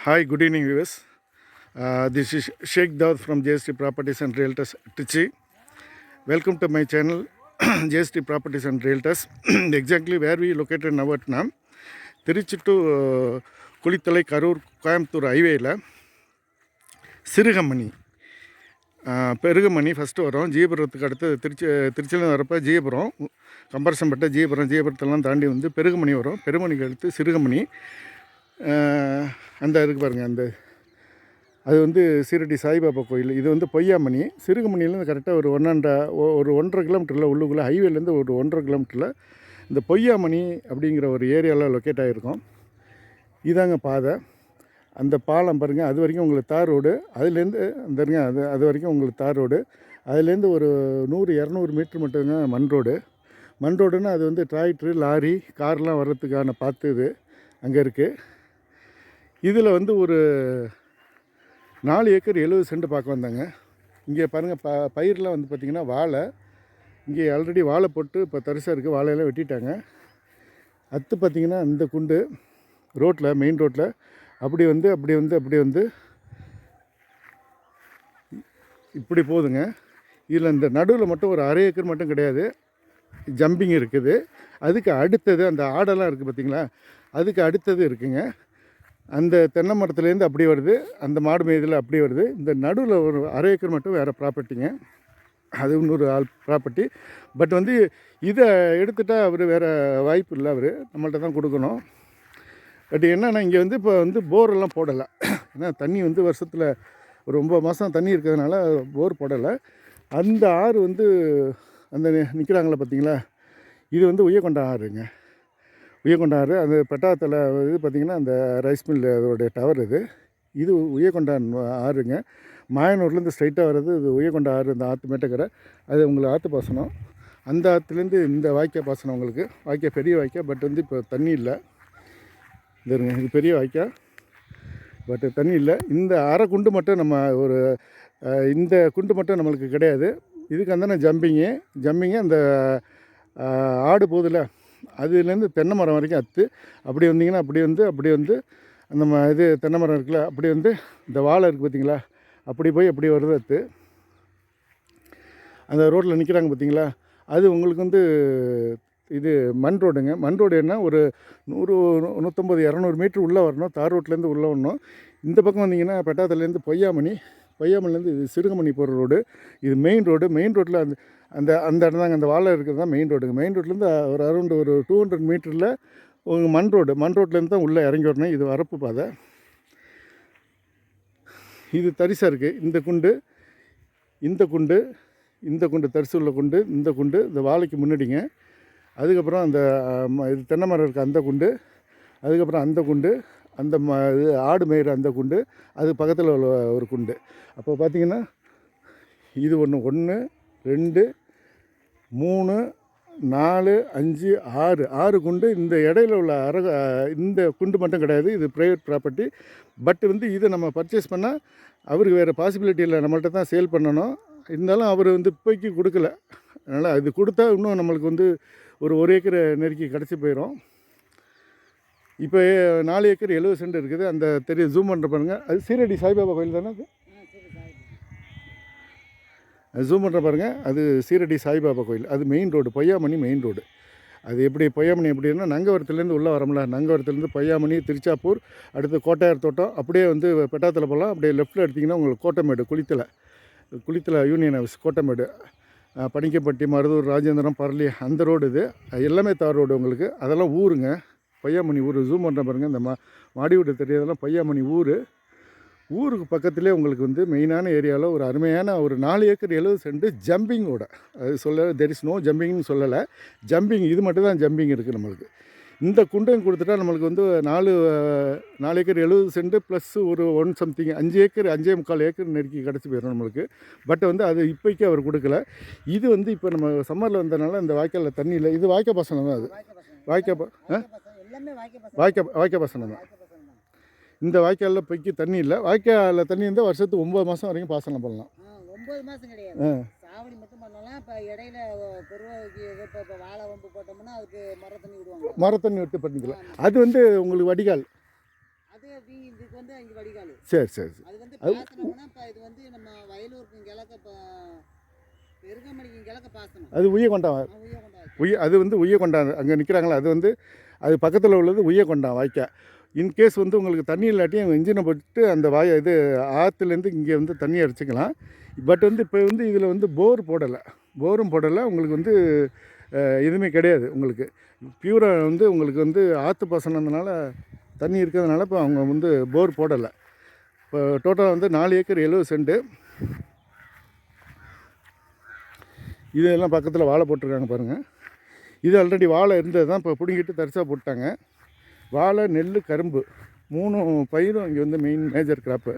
Hi good evening viewers this is Shaik Dawood from JST properties and realtors Trichy welcome to my channel JST properties and realtors exactly where we located நவட்னா Tiruchi to Kulithalai Karur Coimbatore ஹைவேயில் Sirugamani Perugamani first வரும் ஜீபுரத்துக்கு அடுத்து திருச்சி திருச்சியில் வரப்போ ஜீபுரம் கம்பரசம்பேட்டை ஜீபுரம் ஜீபுரத்தெல்லாம் தாண்டி வந்து பெருகமணி வரும் பெருமணிக்கு அடுத்து சிறுகமணி அந்த இருக்கு பாருங்கள் அந்த. அது வந்து சீரடி சாய்பாபா கோயில். இது வந்து பொய்யாமணி. சிறுகுமணிலேருந்து கரெக்டாக ஒரு ஒன்றரை ஒரு ஒன்றரை கிலோமீட்டரில் உள்ளுக்குள்ளே ஹைவேலேருந்து ஒரு ஒன்றரை கிலோமீட்டரில் இந்த பொய்யாமணி அப்படிங்கிற ஒரு ஏரியாவில் லொக்கேட் ஆகிருக்கும் இதாங்க பாதை. அந்த பாலம் பாருங்கள் அது வரைக்கும் உங்களுக்கு தார் ரோடு. அதுலேருந்து அந்த அது அது வரைக்கும் உங்களுக்கு தார் ரோடு. அதுலேருந்து ஒரு நூறு இரநூறு மீட்ரு மட்டும்தான் மண் ரோடு. மண் ரோடுன்னா அது வந்து டிராக்டரு லாரி கார்லாம் வர்றதுக்கான பார்த்து இது அங்கே இருக்குது இதில் வந்து ஒரு நாலு ஏக்கர் எழுபது சென்ட் பார்க்க வந்தாங்க. இங்கே பாருங்கள் ப பயிரெலாம் வந்து பார்த்திங்கன்னா வாழை. இங்கே ஆல்ரெடி வாழை போட்டு இப்போ தரிசாக இருக்குது வாழையெல்லாம் வெட்டிட்டாங்க. அத்து பார்த்திங்கன்னா இந்த குண்டு ரோட்டில் மெயின் ரோட்டில் அப்படி வந்து அப்படி வந்து அப்படி வந்து இப்படி போகுதுங்க இதில் இந்த நடுவில் மட்டும் ஒரு அரை ஏக்கர் மட்டும் கிடையாது. ஜம்பிங் இருக்குது. அதுக்கு அடுத்தது அந்த ஆடெல்லாம் இருக்குது பார்த்திங்களா? அதுக்கு அடுத்தது இருக்குங்க. அந்த தென்னை மரத்துலேருந்து அப்படி வருது அந்த மாடு மேய்தல் அப்படி வருது. இந்த நடுவில் ஒரு அரை ஏக்கர் மட்டும் வேறு ப்ராப்பர்ட்டிங்க. அது இன்னொரு ஆள் ப்ராப்பர்ட்டி. பட் வந்து இதை எடுத்துட்டால் அவர் வேறு வாய்ப்பு இல்லை அவர். நம்மள்ட்ட தான் கொடுக்கணும். பட் என்னென்னா இங்கே வந்து இப்போ வந்து போரெல்லாம் போடலை. ஏன்னா தண்ணி வந்து வருஷத்தில் ஒரு ஒம்பது மாதம் தண்ணி இருக்கிறதுனால போர் போடலை. அந்த ஆறு வந்து அந்த நிற்கிறாங்களே பார்த்தீங்களா? இது வந்து உயர்கொண்ட ஆறுங்க. உயர்கொண்டாறு அந்த பெட்டாத்தில் இது பார்த்திங்கன்னா அந்த ரைஸ் மில் அதோடைய டவர் இது. இது உயர்கொண்டான் ஆறுங்க. மாயனூர்லேருந்து ஸ்ட்ரைட்டாக வர்றது இது உயர்கொண்ட ஆறு இந்த ஆற்று மேட்டக்கரை அது உங்களுக்கு ஆற்று பாசனம். அந்த ஆற்றுலேருந்து இந்த வாய்க்கால் பாசனம் உங்களுக்கு. வாய்க்கால் பெரிய வாய்க்கால் பட் வந்து இப்போ தண்ணி இல்லை. இது இருங்க இது பெரிய வாய்க்கால் பட் தண்ணி இல்லை. இந்த அரை குண்டு மட்டும் நம்ம ஒரு இந்த குண்டு மட்டும் நம்மளுக்கு கிடையாது. இதுக்கு அந்த ஜம்பிங்கு ஜம்பிங்கு அந்த ஆடு போதில். அதுலேருந்து தென்னை மரம் வரைக்கும் அத்து. அப்படி வந்தீங்கன்னா அப்படி வந்து அப்படி வந்து அந்த ம இது தென்னை மரம் இருக்குல்ல அப்படி வந்து இந்த வாழை இருக்குது பார்த்தீங்களா? அப்படி போய் அப்படி வருது அத்து. அந்த ரோட்டில் நிற்கிறாங்க பார்த்தீங்களா? அது உங்களுக்கு வந்து இது மண் ரோடுங்க. மண் ரோடு என்ன? ஒரு நூறு நூ- நூற்றம்பது இரநூறு மீட்ரு உள்ளே வரணும். தார் ரோட்லேருந்து உள்ளே வரணும். இந்த பக்கம் வந்தீங்கன்னா பெட்டாத்துலேருந்து பொய்யாமணி பொய்யாமணிலேருந்து இது சிறுகமணி போகிற ரோடு. இது மெயின் ரோடு மெயின் ரோட்டில் அந்த அந்த அந்த இடம் தாங்க. அந்த வாழை இருக்கிறது தான் மெயின் ரோடுங்க மெயின் ரோட்லேருந்து ஒரு அரௌண்ட் ஒரு டூ ஹண்ட்ரட் மீட்டரில் ஒரு மண் ரோடு மண் ரோட்லேருந்து தான் உள்ளே இறங்கி வரணும். இது வரப்பு பாதை. இது தரிசாக இருக்குது இந்த குண்டு இந்த குண்டு இந்த குண்டு தரிசு உள்ள குண்டு இந்த குண்டு இந்த வாழைக்கு முன்னாடிங்க. அதுக்கப்புறம் அந்த ம- இது தென்னை மரம் இருக்குது அந்த குண்டு அதுக்கப்புறம் அந்த குண்டு அந்த ம இது ஆடு மேயிற அந்த குண்டு அது பக்கத்தில் உள்ள ஒரு குண்டு. அப்போ பார்த்தீங்கன்னா இது ஒன்று ஒன்று ரெண்டு மூணு நாலு அஞ்சு ஆறு. ஆறு குண்டு இந்த இடையில உள்ள அரக இந்த குண்டு மட்டும் கிடையாது இது ப்ரைவேட் ப்ராப்பர்ட்டி பட் வந்து இதை நம்ம பர்ச்சேஸ் பண்ணால் அவருக்கு வேறு பாசிபிலிட்டி இல்லை. நம்மள்கிட்ட தான் சேல் பண்ணணும். இருந்தாலும் அவர் வந்து இப்போக்கி கொடுக்கல. அதனால் அது கொடுத்தா இன்னும் நம்மளுக்கு வந்து ஒரு ஒரு ஏக்கர் நெருக்கி கிடச்சி போயிடும் இப்போ நாலு ஏக்கர் எழுபது சென்ட் இருக்குது. அந்த தெரிய ஜூம் பண்ணுற பாருங்க. அது சீரடி சாய்பாபா கோயில் தானே அது? அது ஜூம் பண்ணுற பாருங்க. அது சீரடி சாய்பாபா கோயில். அது main road Poyyamani main road அது எப்படி பொய்யாமணி எப்படின்னா நங்கவரத்துலேருந்து உள்ளே வரமுல. நங்கவரத்துலேருந்து பொய்யாமணி திருச்சாப்பூர் அடுத்து கோட்டையார் தோட்டம். அப்படியே வந்து பெட்டாத்தில் போகலாம். அப்படியே லெஃப்ட்டில் எடுத்திங்கன்னா உங்களுக்கு Kottamedu Kulithalai. Kulithalai union house Kottaimedu. பணிக்கப்பட்டி Maruthur Rajendram Parali அந்த ரோடு இது. அது எல்லாமே தார் ரோடு உங்களுக்கு. அதெல்லாம் ஊருங்க. பையாமணி ஊர். ஜூம் பண்ணுற பாருங்க இந்த மா மாடி வீடு தெரியாதெல்லாம் பையாமணி ஊர். ஊருக்கு பக்கத்துலேயே உங்களுக்கு வந்து மெயினான ஏரியாவில் ஒரு அருமையான ஒரு நாலு ஏக்கர் எழுபது சென்ட் ஜம்பிங்கோட அது சொல்ல தெர் இஸ் நோ ஜம்பிங்னு சொல்லலை. ஜம்பிங் இது மட்டும் தான் ஜம்பிங் இருக்குது நம்மளுக்கு. இந்த குண்டையும் கொடுத்துட்டா நம்மளுக்கு வந்து நாலு நாலு ஏக்கர் எழுபது சென்ட் ப்ளஸ் ஒரு ஒன் சம்திங் அஞ்சு ஏக்கர் அஞ்சே முக்கால் ஏக்கர் நெருக்கி கிடச்சி போயிடும் நம்மளுக்கு. பட் வந்து அது இப்போக்கி அவர் கொடுக்கல. இது வந்து இப்போ நம்ம சம்மரில் வந்ததுனால இந்த வாய்க்காலில் தண்ணி இல்லை. இது வாய்க்கால் பசங்க தான் அது. வாய்க்கால் வாய்க்க வாய்க்கால் பாசனம் தான். வாய்க்க இந்த வாய்க்காலில் இப்போக்கி தண்ணி இல்லை. வாய்க்காலில் தண்ணி இருந்தால் வருஷத்துக்கு ஒம்பது மாதம் வரைக்கும் பாசனம் பண்ணலாம். ஆ, ஒன்பது மாசம் கிடையாது. சாவடி மட்டும் பண்ணலாம். இப்போ இடையில பெருவாய்க்கு இப்போ இப்போ வாழை வம்பு போட்டோம்னா அதுக்கு மர தண்ணி விடுவாங்க. மரத்தண்ணி விட்டு பண்ணிக்கலாம். அது வந்து உங்களுக்கு வடிகால். அது இதுக்கு வந்து இங்கே வடிகால். சரி சரி அது வந்து பாசனம்னா இப்போ இது வந்து நம்ம வயலூருக்கு கிழக்க இப்போ பெருங்கமணிக்கு கிழக்க பாசனம். அது உய்ய கொண்டா உயர் கொண்டா உய்ய அது வந்து உய்ய கொண்டா அங்கே நிற்கிறாங்களா அது வந்து அது பக்கத்தில் உள்ளது உய்ய கொண்டான் வாய்க்கால் இன்கேஸ் வந்து உங்களுக்கு தண்ணி இல்லாட்டியும் இன்ஜினை போட்டு அந்த வாயை இது ஆற்றுலேருந்து இங்கே வந்து தண்ணி அடிச்சுக்கலாம். பட் வந்து இப்போ வந்து இதில் வந்து போர் போடலை. போரும் போடலை. உங்களுக்கு வந்து எதுவுமே கிடையாது உங்களுக்கு. பியூராக வந்து உங்களுக்கு வந்து ஆற்று பசனதுனால தண்ணி இருக்கிறதுனால இப்போ அவங்க வந்து போர் போடலை. இப்போ டோட்டலாக வந்து நாலு ஏக்கர் எழுபது சென்ட்டு. இதெல்லாம் பக்கத்தில் வாழை போட்டிருக்காங்க பாருங்கள் இது ஆல்ரெடி வாழை இருந்தது தான். இப்போ பிடுங்கிட்டு தரிசாக போட்டாங்க. வாழை நெல் கரும்பு மூணு பயிரும் இங்கே வந்து மெயின் மேஜர் கிராப்பு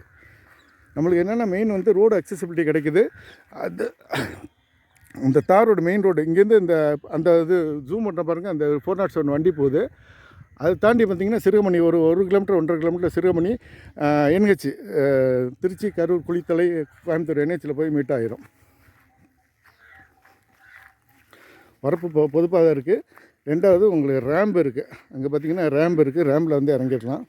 நம்மளுக்கு என்னென்னா மெயின் வந்து ரோடு அக்சசிபிலிட்டி கிடைக்குது. அது இந்த தார் ரோடு மெயின் ரோடு இங்கேருந்து இந்த அந்த இது ஜூம் பண்ண பாருங்கள் அந்த ஃபோர் நாட் செவன் வண்டி போகுது. அதை தாண்டி பார்த்தீங்கன்னா சிறுகமணி ஒரு ஒரு கிலோமீட்டர் ஒன்றரை கிலோமீட்டர் சிறுகமணி என்ஹெச் திருச்சி கரூர் குளித்தலை கோயம்புத்தூர் என்ஹெச்சில் போய் மீட் ஆயிரும். வரப்பு பொ தான் இருக்குது ரெண்டாவது உங்களுக்கு ரேம்ப் இருக்குது அங்கே பார்த்தீங்கன்னா ரேம்ப் இருக்குது ரேம்பில் வந்து இறங்கிடலாம்.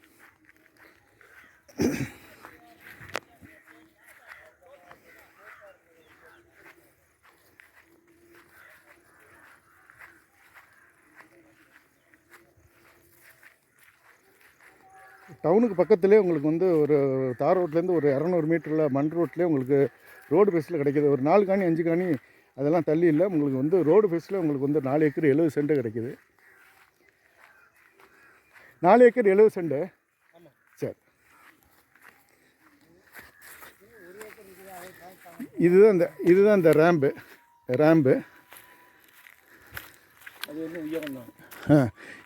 டவுனுக்கு பக்கத்துலேயே உங்களுக்கு வந்து ஒரு தார் ரோட்லேருந்து ஒரு இரநூறு மீட்டரில் மண் ரோட்லேயே உங்களுக்கு ரோடு ஃபேஸில் கிடைக்கிது. ஒரு நாலு காணி அஞ்சு காணி அதெல்லாம் தள்ளி இல்லை. உங்களுக்கு வந்து ரோடு ஃபேஸில் உங்களுக்கு வந்து நாலு ஏக்கர் எழுபது சென்ட் கிடைக்குது. நாலு ஏக்கர் எழுபது சென்ட். சரி. இதுதான் இந்த இதுதான் இந்த ரேம்பு. ரேம்பு.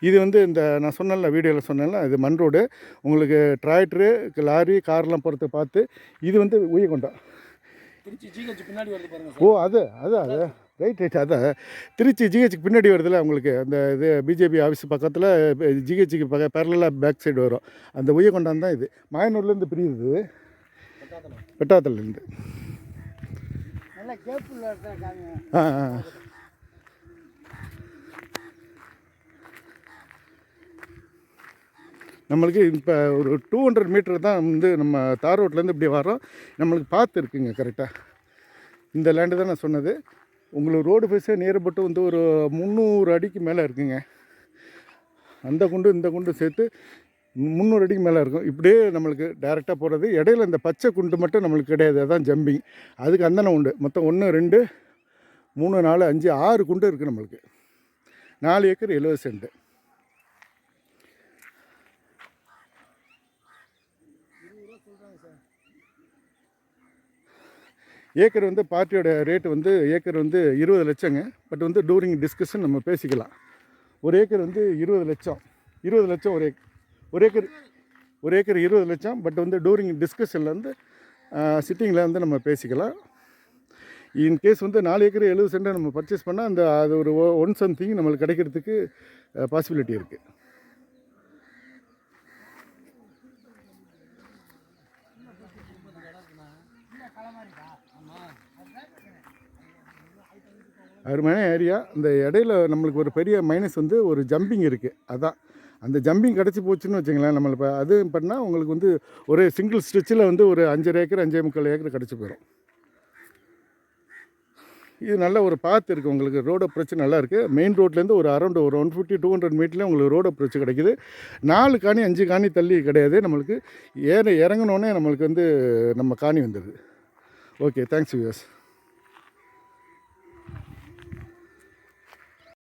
இது வந்து இந்த நான் சொன்னேன்ல வீடியோவில் சொன்னேன்ல இது மண் ரோடு. உங்களுக்கு டிராக்டரு லாரி கார்லாம் போகிறத பார்த்து இது வந்து உயர்கொண்டம். ஓ அது அது அது. ரைட் ரைட் அதான். திருச்சி ஜிஹெச்சுக்கு பின்னாடி வருதுல்ல உங்களுக்கு. அந்த இது பிஜேபி ஆஃபீஸ் பக்கத்தில் ஜிஹெச்சுக்கு பக்க பேரலாக பேக் சைடு வரும். அந்த உயர்கொண்டான் தான் இது. மாயனூர்லேருந்து பிரியுது. பெட்டாத்தலேருந்து. ஆ ஆ. நம்மளுக்கு இப்போ ஒரு டூ ஹண்ட்ரட் மீட்டர் தான் வந்து நம்ம தார் ரோட்லேருந்து இப்படி வரோம் நம்மளுக்கு பார்த்து இருக்குங்க கரெக்டாக இந்த லேண்டு தான் நான் சொன்னது. உங்களுக்கு ரோடு ஃபேஸே நேரப்பட்டு வந்து ஒரு முந்நூறு அடிக்கு மேலே இருக்குங்க. அந்த குண்டு இந்த குண்டு சேர்த்து முந்நூறு அடிக்கு மேலே இருக்கும். இப்படியே நம்மளுக்கு டைரெக்டாக போகிறது இடையில இந்த பச்சை குண்டு மட்டும் நம்மளுக்கு கிடையாது. அதான் ஜம்பிங் அதுக்கு அந்தன உண்டு. மொத்தம் ஒன்று ரெண்டு மூணு நாலு அஞ்சு ஆறு குண்டு இருக்குது நம்மளுக்கு. நாலு ஏக்கர் எழுபது சென்ட்டு ஏக்கர் வந்து பார்ட்டியோட ரேட்டு வந்து ஏக்கர் வந்து இருபது லட்சங்க. பட் வந்து டூரிங் டிஸ்கஷன் நம்ம பேசிக்கலாம். ஒரு ஏக்கர் வந்து இருபது லட்சம். இருபது லட்சம் ஒரு ஏக்கர் ஒரு ஏக்கர் ஒரு ஏக்கர் இருபது லட்சம். பட் வந்து டூரிங் டிஸ்கஷனில் வந்து சிட்டிங்கில் வந்து நம்ம பேசிக்கலாம். இன் கேஸ் வந்து நாலு ஏக்கர் எழுபது சென்டை நம்ம பர்ச்சேஸ் பண்ணால் அந்த அது ஒரு ஒன் சம்திங் நம்மளுக்கு கிடைக்கிறதுக்கு பாசிபிலிட்டி இருக்குது அருமையான ஏரியா. இந்த இடையில நம்மளுக்கு ஒரு பெரிய மைனஸ் வந்து ஒரு ஜம்பிங் இருக்குது அதான். அந்த ஜம்பிங் கிடச்சி போச்சுன்னு வச்சுங்களேன் நம்மளை இப்போ அது பண்ணால் உங்களுக்கு வந்து ஒரு சிங்கிள் ஸ்டிச்சில் வந்து ஒரு அஞ்சரை ஏக்கர் அஞ்சே முக்கால் ஏக்கர் கிடச்சி போயிடும் இது நல்ல ஒரு பாத் இருக்குது உங்களுக்கு ரோடு அப்ரோச் நல்லா இருக்குது மெயின் ரோட்லேருந்து ஒரு அரௌண்ட் ஒரு ஒன் ஃபிஃப்டி டூ ஹண்ட்ரட் மீட்டர்லேயே உங்களுக்கு ரோடு அப்ரோச் கிடைக்குது. நாலு காணி அஞ்சு காணி தள்ளி கிடையாது. நம்மளுக்கு ஏற இறங்கினோடனே நம்மளுக்கு வந்து நம்ம காணி வந்துடுது ஓகே தேங்க்ஸ் வியூஸ்